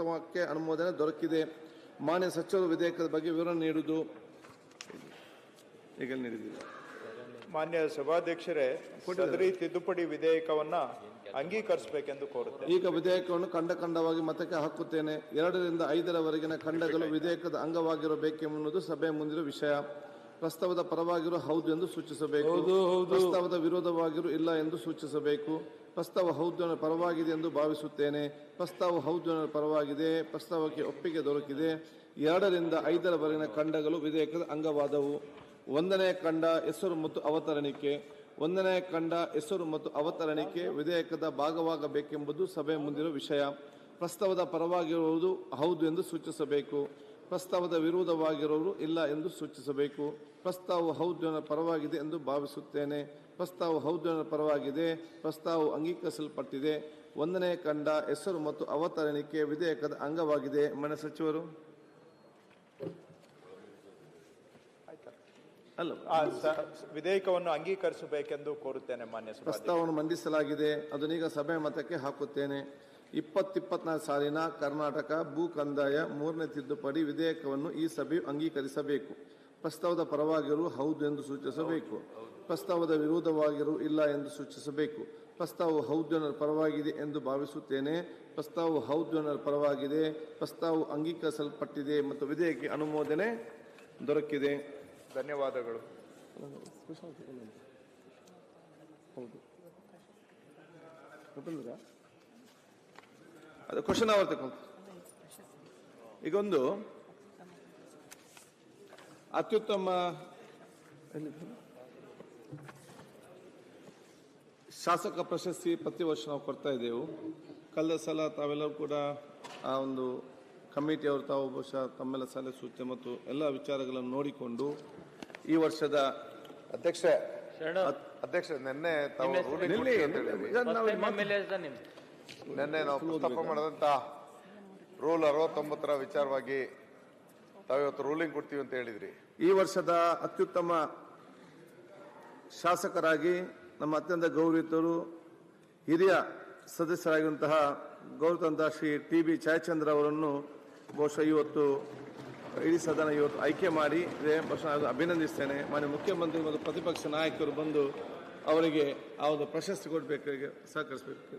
ಪ್ರಸ್ತಾವಕ್ಕೆ ಅನುಮೋದನೆ ದೊರಕಿದೆ. ಮಾನ್ಯ ಸಚಿವರು ವಿಧೇಯಕದ ಬಗ್ಗೆ ವಿವರಣೆ ನೀಡುವುದು ಈಗ ನೀಡಿದ್ದೀವಿ ಮಾನ್ಯ ಸಭಾಧ್ಯಕ್ಷರೇ ಸದರಿ ತಿದ್ದುಪಡಿ ವಿಧೇಯಕವನ್ನ ಅಂಗೀಕರಿಸಬೇಕೆಂದು ಕೋರುತ್ತೇನೆ. ಈಗ ವಿಧೇಯಕವನ್ನು ಖಂಡ ಖಂಡವಾಗಿ ಮತಕ್ಕೆ ಹಾಕುತ್ತೇನೆ. ಎರಡರಿಂದ ಐದರವರೆಗಿನ ಖಂಡಗಳು ವಿಧೇಯಕದ ಅಂಗವಾಗಿರಬೇಕೆಂಬುದು ಸಭೆ ಮುಂದಿರುವ ವಿಷಯ. ಪ್ರಸ್ತಾವದ ಪರವಾಗಿರೋ ಹೌದು ಎಂದು ಸೂಚಿಸಬೇಕು. ಪ್ರಸ್ತಾವದ ವಿರೋಧವಾಗಿರೋ ಇಲ್ಲ ಎಂದು ಸೂಚಿಸಬೇಕು. ಪ್ರಸ್ತಾವ ಹೌದು ಪರವಾಗಿದೆ ಎಂದು ಭಾವಿಸುತ್ತೇನೆ. ಪ್ರಸ್ತಾವ ಹೌದು ಪರವಾಗಿದೆ. ಪ್ರಸ್ತಾವಕ್ಕೆ ಒಪ್ಪಿಗೆ ದೊರಕಿದೆ. ಎರಡರಿಂದ ಐದರವರೆಗಿನ ಖಂಡಗಳು ವಿಧೇಯಕದ ಅಂಗವಾದವು. ಒಂದನೇ ಖಂಡ ಹೆಸರು ಮತ್ತು ಅವತರಣಿಕೆ. ಒಂದನೇ ಖಂಡ ಹೆಸರು ಮತ್ತು ಅವತರಣಿಕೆ ವಿಧೇಯಕದ ಭಾಗವಾಗಬೇಕೆಂಬುದು ಸಭೆ ಮುಂದಿರುವ ವಿಷಯ. ಪ್ರಸ್ತಾವದ ಪರವಾಗಿರುವುದು ಹೌದು ಎಂದು ಸೂಚಿಸಬೇಕು. ಪ್ರಸ್ತಾವದ ವಿರೋಧವಾಗಿರುವುದು ಇಲ್ಲ ಎಂದು ಸೂಚಿಸಬೇಕು. ಪ್ರಸ್ತಾವ ಹೌದು ಪರವಾಗಿದೆ ಎಂದು ಭಾವಿಸುತ್ತೇನೆ. ಪ್ರಸ್ತಾವ ಹೌದನ ಪರವಾಗಿದೆ ಪ್ರಸ್ತಾವ ಅಂಗೀಕರಿಸಲ್ಪಟ್ಟಿದೆ. ಒಂದನೇ ಕಂಡ ಹೆಸರು ಮತ್ತು ಅವತರಣಿಕೆ ವಿಧೇಯಕದ ಅಂಗವಾಗಿದೆ. ಮನೆ ಸಚಿವರು? ಅಲ್ಲ. ವಿಧೇಯಕವನ್ನು ಅಂಗೀಕರಿಸಬೇಕೆಂದು ಕೋರುತ್ತೇನೆ ಮಾನ್ಯ ಪ್ರಸ್ತಾವವನ್ನು ಮಂಡಿಸಲಾಗಿದೆ. ಅದನ್ನೀಗ ಸಭೆ ಮತಕ್ಕೆ ಹಾಕುತ್ತೇನೆ. ಇಪ್ಪತ್ತಿಪ್ಪತ್ನಾಲ್ಕು ಸಾಲಿನ ಕರ್ನಾಟಕ ಭೂ ಕಂದಾಯ ಮೂರನೇ ತಿದ್ದುಪಡಿ ವಿಧೇಯಕವನ್ನು ಈ ಸಭೆಯು ಅಂಗೀಕರಿಸಬೇಕು. ಪ್ರಸ್ತಾವದ ಪರವಾಗಿರು, ಹೌದು ಎಂದು ಸೂಚಿಸಬೇಕು. ಪ್ರಸ್ತಾವದ ವಿರೋಧವಾಗಿರು, ಇಲ್ಲ ಎಂದು ಸೂಚಿಸಬೇಕು. ಪ್ರಸ್ತಾವವು ಹೌದು ಅನ್ನೋ ಪರವಾಗಿದೆ ಎಂದು ಭಾವಿಸುತ್ತೇನೆ. ಪ್ರಸ್ತಾವವು ಹೌದು ಅನ್ನೋ ಪರವಾಗಿದೆ. ಪ್ರಸ್ತಾವವು ಅಂಗೀಕರಿಸಲ್ಪಟ್ಟಿದೆ ಮತ್ತು ವಿಧೇಯಕ್ಕೆ ಅನುಮೋದನೆ ದೊರಕಿದೆ. ಧನ್ಯವಾದಗಳು. ಅದು ಕ್ವಶನ್ ಆವರ್ತಕ್ಕಂಥ ಈಗೊಂದು ಅತ್ಯುತ್ತಮ ಶಾಸಕ ಪ್ರಶಸ್ತಿ ಪ್ರತಿ ವರ್ಷ ನಾವು ಕೊಡ್ತಾ ಇದ್ದೆವು. ಕಳೆದ ಸಲ ತಾವೆಲ್ಲರೂ ಕೂಡ ಆ ಒಂದು ಕಮಿಟಿಯವರು ತಾವು ಬಹುಶಃ ತಮ್ಮೆಲ್ಲ ಸಲಹೆ ಸೂಚನೆ ಮತ್ತು ಎಲ್ಲ ವಿಚಾರಗಳನ್ನು ನೋಡಿಕೊಂಡು ಈ ವರ್ಷದ ಅಧ್ಯಕ್ಷ ಅಧ್ಯಕ್ಷ ನಿನ್ನೆ ತಾವು ನಿನ್ನೆ ನಾವು ಮಾಡಿದಂತ ರೂಲ್ ಅರವತ್ತೊಂಬತ್ತರ ವಿಚಾರವಾಗಿ ತಾವು ಇವತ್ತು ರೂಲಿಂಗ್ ಕೊಡ್ತೀವಿ ಅಂತ ಹೇಳಿದ್ರಿ. ಈ ವರ್ಷದ ಅತ್ಯುತ್ತಮ ಶಾಸಕರಾಗಿ ನಮ್ಮ ಅತ್ಯಂತ ಗೌರವಿತರು ಹಿರಿಯ ಸದಸ್ಯರಾಗಿರುವಂತಹ ಗೌರವಂತ ಶ್ರೀ ಟಿ ಬಿ ಜಯಚಂದ್ರ ಅವರನ್ನು ಬಹುಶಃ ಇವತ್ತು ಇಡೀ ಸದನ ಇವತ್ತು ಆಯ್ಕೆ ಮಾಡಿ ಬಹುಶಃ ಅಭಿನಂದಿಸ್ತೇನೆ. ಮಾನ್ಯ ಮುಖ್ಯಮಂತ್ರಿ ಮತ್ತು ಪ್ರತಿಪಕ್ಷ ನಾಯಕರು ಬಂದು ಅವರಿಗೆ ಆ ಒಂದು ಪ್ರಶಸ್ತಿ ಕೊಡಬೇಕಾಗಿ ಸಹಕರಿಸಬೇಕು.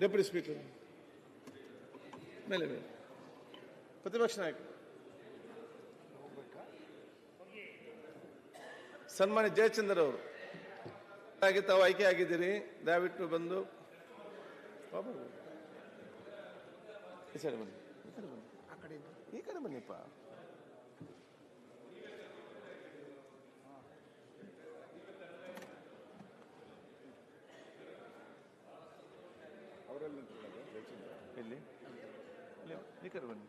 ಡೆಪ್ಯೂಟಿ ಸ್ಪೀಕರ್ ಮೇಲೆ ಮೇಲೆ ಪ್ರತಿಪಕ್ಷ ನಾಯಕ. ಸನ್ಮಾನ್ಯ ಜಯಚಂದ್ರ ಅವರು. ಹಾಗೆ ತಾವು ಆಯ್ಕೆ ಆಗಿದ್ದೀರಿ. ದಯವಿಟ್ಟು ಬಂದು. ಈ ಸೈಡ್ ಬನ್ನಿ. ಈ ಕಡೆ ಬನ್ನಿ. ಈ ಕಡೆ ಬನ್ನಿಪ್ಪ. ಎಲ್ಲಿ? ಇಲ್ಲಿ, ಈ ಕಡೆ ಬನ್ನಿ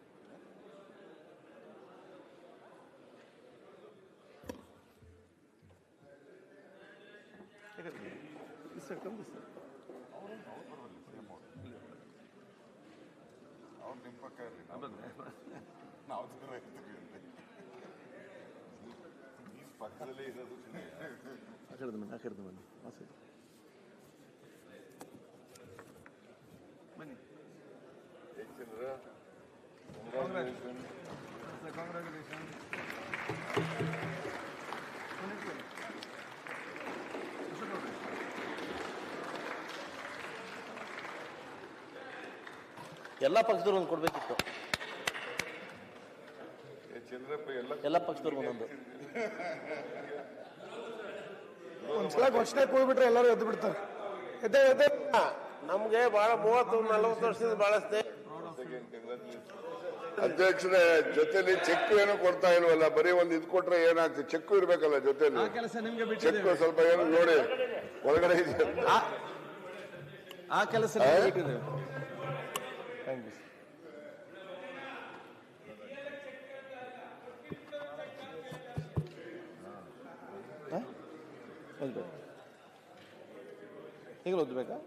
ಈ ಕಡೆ ಬನ್ನಿ. ಈ ಸೈಡ್ come this side. ಆ, ಬನ್ನಿ. ಆ ಕಡೆದು ಬನ್ನಿ ಆ ಕಡೆದು ಬನ್ನಿ ಆ ಸೈಡ್ ಬನ್ನಿ ಎಲ್ಲ ಪಕ್ಷದವ್ರು ಒಂದು ಕೊಡ್ಬೇಕಿತ್ತು. ಎಲ್ಲ ಪಕ್ಷದವ್ರು ಒಂದೊಂದು. ಒಂದ್ಸಲ ಘೋಷಣೆ ಕೂಡ್ಬಿಟ್ರೆ ಎಲ್ಲರೂ ಎದ್ದು ಬಿಡ್ತಾರೆ. ಎದ್ದೆ ಎದ್ದೆ ನಮ್ಗೆ ಬಹಳ ಮೂವತ್ತು ನಲ್ವತ್ತು ವರ್ಷದಿಂದ ಬಳಸ್ತೆ ಅಧ್ಯಕ್ಷರೇ ಜೊತೆಲಿ ಚೆಕ್ ಏನು ಕೊಡ್ತಾ ಇಲ್ವಲ್ಲ? ಬರೀ ಒಂದು ಇದು ಕೊಟ್ರೆ ಏನಾಗ್ತದೆ ಚೆಕ್ ಇರ್ಬೇಕಲ್ಲ ಜೊತೆಲಿ. ಚೆಕ್ ಸ್ವಲ್ಪ ಏನು ನೋಡಿ ಒಳಗಡೆ ಇದೆ. ಆ ಕೆಲಸ ಈಗಲೂ ಓದ್ಬೇಕಾ?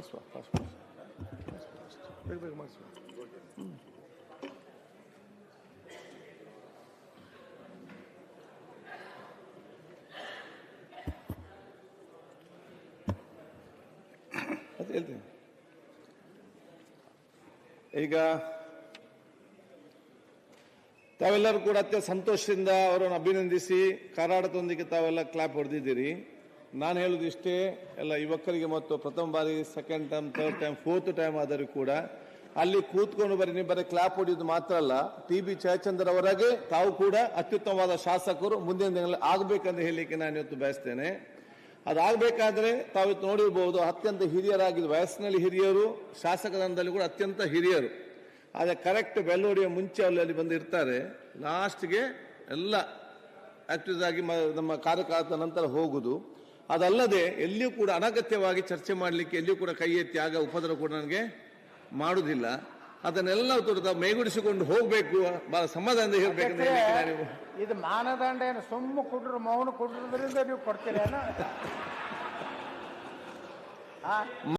mais suave, faz força. Pega, pega mais suave. ಹೇಳ್ತೀನಿ ಈಗ ತಾವೆಲ್ಲರೂ ಕೂಡ ಅತ್ಯ ಸಂತೋಷದಿಂದ ಅವರನ್ನು ಅಭಿನಂದಿಸಿ ಕಾರಾಡತೊಂದಿಗೆ ತಾವೆಲ್ಲ ಕ್ಲಾಪ್ ಹೊಡೆದಿದ್ದೀರಿ ನಾನು ಹೇಳೋದು ಇಷ್ಟೇ, ಎಲ್ಲ ಯುವಕರಿಗೆ ಮತ್ತು ಪ್ರಥಮ ಬಾರಿ second time third time fourth time ಆದರೂ ಕೂಡ, ಅಲ್ಲಿ ಕೂತ್ಕೊಂಡು ಬರೀ ನೀವು ಬರೀ ಕ್ಲಾಪ್ ಹೊಡಿಯೋದು ಮಾತ್ರ ಅಲ್ಲ ಟಿ ಬಿ ಜಯಚಂದ್ರ ಅವರಾಗೆ ತಾವು ಕೂಡ ಅತ್ಯುತ್ತಮವಾದ ಶಾಸಕರು, ಮುಂದಿನ ದಿನಗಳಲ್ಲಿ ಆಗಬೇಕಂತ ಹೇಳಲಿಕ್ಕೆ ನಾನು ಇವತ್ತು ಬಯಸ್ತೇನೆ. ಅದಾಗಬೇಕಾದ್ರೆ ತಾವು ಇತ್ತು ನೋಡಿರ್ಬೋದು, ಅತ್ಯಂತ ಹಿರಿಯರಾಗಿದ್ದು ವಯಸ್ಸಿನಲ್ಲಿ ಹಿರಿಯರು ಶಾಸಕರಂದಲ್ಲಿ ಕೂಡ ಅತ್ಯಂತ ಹಿರಿಯರು. ಆದರೆ ಕರೆಕ್ಟ್ ಬೆಲ್ಲೋಡಿಯ ಮುಂಚೆ ಅಲ್ಲಿ ಅಲ್ಲಿ ಬಂದು ಇರ್ತಾರೆ ಲಾಸ್ಟ್ಗೆ ಎಲ್ಲ ಆಕ್ಟಿವ್ ಆಗಿ ನಮ್ಮ ಕಾರ್ಯಕಾಲದ ನಂತರ ಹೋಗುದು. ಅದಲ್ಲದೆ ಎಲ್ಲಿಯೂ ಕೂಡ ಅನಗತ್ಯವಾಗಿ ಚರ್ಚೆ ಮಾಡಲಿಕ್ಕೆ ಎಲ್ಲಿಯೂ ಕೂಡ ಕೈ ಎತ್ತಿ ಆಗ ಉಪದ್ರ ಕೂಡ ನನಗೆ ಮಾಡುವುದಿಲ್ಲ ಅದನ್ನೆಲ್ಲ ತೋರಿದ ಮೈಗೂಡಿಸಿಕೊಂಡು ಹೋಗಬೇಕು. ಬಹಳ ಸಮಾಧಾನದಿಂದ ಇರಬೇಕಂತ ನಾನು. ಇದು ಮಾನದಂಡ ಏನು? ಸುಮ್ಮ ಕುಡ್ರು ಮೌನ ಕುಡ್ರದ್ರಿಂದ ನೀವು ಕೊಡ್ತೀರೇನು